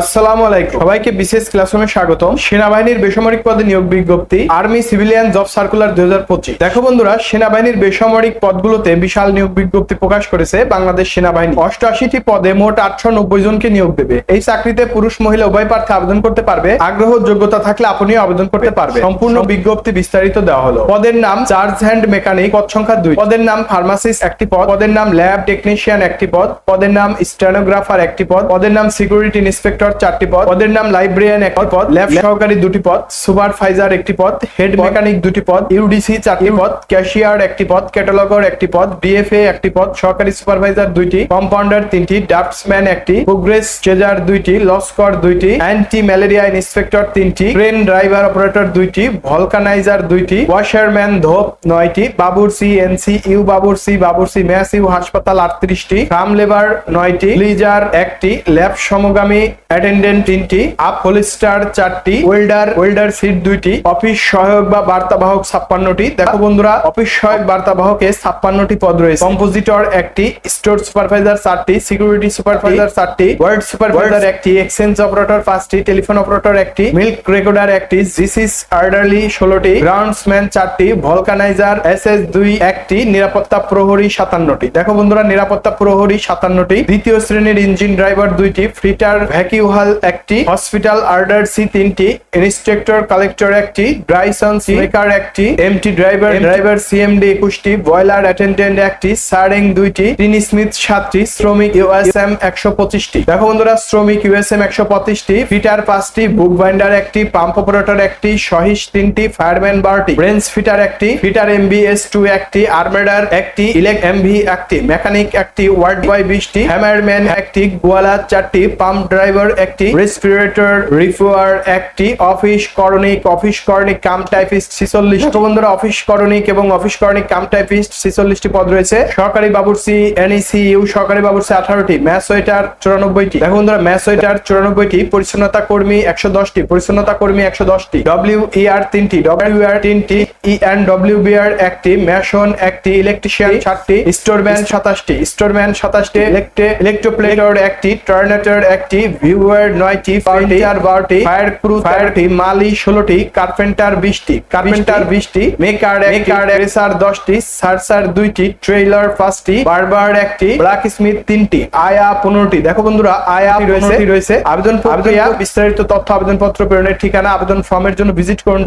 আসসালামু আলাইকুম। সবাইকে বিশেষ ক্লাসরুমে স্বাগতম। সেনাবাহিনীর বেসামরিক পদে নিয়োগ বিজ্ঞপ্তি, আর্মি সিভিলিয়ান জব সার্কুলার দুই হাজার পঁচিশ। দেখো বন্ধুরা, সেনাবাহিনীর বেসামরিক পদগুলোতে বিশাল নিয়োগ বিজ্ঞপ্তি প্রকাশ করেছে বাংলাদেশ সেনাবাহিনী। অষ্টআশিটি পদে মোট আটশো নব্বই জনকে নিয়োগ দেবে। এই চাকরিতে পুরুষ, মহিলা, উভয় প্রার্থী আবেদন করতে পারবে। আগ্রহ যোগ্যতা থাকলে আপনিও আবেদন করতে পারবে। সম্পূর্ণ বিজ্ঞপ্তি বিস্তারিত দেওয়া হলো। পদের নাম চার্জ হ্যান্ড মেকানিক, পদ সংখ্যা দুই। পদের নাম ফার্মাসিস্ট একটি পদ। পদের নাম ল্যাব টেকনিশিয়ান একটি পদ। পদের নাম স্টেনোগ্রাফার একটি পদ। পদের নাম সিকিউরিটি ইন্সপেক্টর চারটি পদ পদের নাম লাইব্রেরিয়ান একটি পদ ল্যাব সহকারী দুটি পদ সুপারভাইজার একটি পদ হেড মেকানিক দুটি পদ ইউডিসি চারটি পদ ক্যাশিয়ার একটি পদ ক্যাটালগার একটি পদ ডিএফএ একটি পদ সহকারী সুপারভাইজার দুইটি কম্পাউন্ডার তিনটি ড্রাফটসম্যান একটি প্রোগ্রেস চেজার দুইটি লস্কর দুইটি অ্যান্টি ম্যালেরিয়া ইন্সপেক্টর তিনটি ট্রেন ড্রাইভার অপারেটর দুইটি ভলকানাইজার দুইটি ওয়াশারম্যান ধোপ নয়টি বাবুরসি এনসি ইউ বাবুরসি বাবুরসি ম্যাসিউ হাসপাতাল আটত্রিশটি ফার্ম লেবার নয়টি লিজার একটি ল্যাব সমগামী অ্যাটেন্ডেন্ট তিনটি, আপ হোলিস্টার চারটি, ওয়েল্ডার ওয়েল্ডার সিট দুইটি, অফিস সহায়ক বা বার্তাবাহক ছাপ্পান্নটি। দেখো বন্ধুরা, অফিস সহায়ক বার্তাবাহকে ছাপ্পান্নটি পদ রয়েছে। কম্পোজিটর একটি, স্টোর সুপারভাইজার চারটি, সিকিউরিটি সুপারভাইজার চারটি, ওয়ার্ড সুপারভাইজার একটি, এক্সচেঞ্জ অপারেটর পাঁচটি, টেলিফোন অপারেটর একটি, মিল্ক রেকর্ডার একটি, জিসিস আর্ডারলি ষোলোটি, গ্রাউন্ডসম্যান চারটি, ভলকানাইজার এস এস দুই একটি, নিরাপত্তা প্রহরী সাতান্নটি। দেখো বন্ধুরা, নিরাপত্তা প্রহরী সাতান্নটি। দ্বিতীয় শ্রেণির ইঞ্জিন ড্রাইভার দুইটি, ফ্রিটার ভ্যাকিউহাল একটি হসপিটাল আর্ডার সি তিনটি ইন্সট্রাক্টর কালেক্টর একটি ড্রাইসন মেকার একটি এমটি ড্রাইভার ড্রাইভার সিএমডি একুশটি বয়লার অ্যাটেন্ডেন্ট একটি সারিং দুইটি টিনি স্মিথ সাতটি শ্রমিক ইউএসএম একশো পঁচিশটি। দেখো বন্ধুরা শ্রমিক ইউএসএম একশো পঁচিশটি ফিটার পাঁচটি বুক বাইন্ডার একটি পাম্প অপারেটর একটি সহিস তিনটি ফায়ারম্যান বারোটি ব্রেঞ্চ ফিটার একটি fitter M B S two একটি আর্মেডার একটি ইলেক এমভি একটি মেকানিক একটি ওয়ার্ড বয় বিশটি হ্যামারম্যান একটি গোয়ালা চারটি পাম্প ড্রাইভার একটি রেসপিরেটর, রিফুয়ার একটি অফিস করণিক অফিস করণিক কাম টাইপিস্ট ছিচল্লিশ। বন্ধুরা, অফিস করণিক এবং অফিস করণিক কাম টাইপিস্ট ছিচল্লিশটি পদ রয়েছে। সরকারি বাবুরসি এনইসি ইউ সরকারি বাবুরসি আঠারোটি ওয়েটার চুরানব্বইটি। দেখো বন্ধুরা ওয়েটার চুরানব্বইটি, পরিচ্ছন্নতা কর্মী একশো দশটি, পরিচ্ছন্নতা কর্মী একশো দশটি। ডব্লিউ ইআর তিনটি, ডব্লিউ আর তিনটি, E N W B R একটি, ম্যাশন একটি, ইলেকট্রিশিয়ান চারটি স্টোরম্যান সাতাশটি স্টোরম্যান সাতাশটি ইলেকট্রোপ্লেটর একটি, টার্নেটর একটি ভিউয়ার নয়টি ফার্নিচার বারোটি ফায়ার ক্রু ফায়ারটি মালি ষোলোটি কার্পেন্টার বিশটি কার্পেন্টার বিশটি. মেকার মেকার রেসার দশটি সারসার দুইটি ট্রেলার পাঁচটি বারবার একটি ব্ল্যাক স্মিথ তিনটি আয়া পনেরোটি। দেখো বন্ধুরা আয়া রয়েছে। রয়েছে। আবেদন প্রক্রিয়া বিস্তারিত তথ্য আবেদনপত্র প্রেরণের ঠিকানা আবেদন ফর্মের জন্য ভিজিট করুন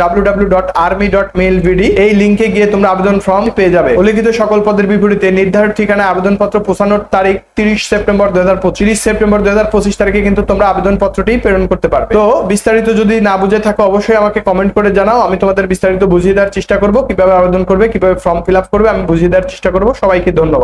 এই লিংকে গিয়ে তোমরা আবেদন ফর্ম পেয়ে যাবে। উল্লেখিত সকল পদের বিপরীতে নির্ধারিত ঠিকানায় আবেদনপত্র পৌঁছানোর তারিখ তিরিশ সেপ্টেম্বর দুই হাজার পঁচিশ। সেপ্টেম্বর দুই হাজার পঁচিশ তারিখে কিন্তু তোমরা আবেদনপত্রটি প্রেরণ করতে পারবে। তো বিস্তারিত যদি না বুঝে থাকো, অবশ্যই আমাকে কমেন্ট করে জানাও। আমি তোমাদের বিস্তারিত বুঝিয়ে দেওয়ার চেষ্টা করব। কীভাবে আবেদন করবে, কীভাবে ফর্ম ফিল আপ করবে, আমি বুঝিয়ে দেওয়ার চেষ্টা করব। সবাইকে ধন্যবাদ।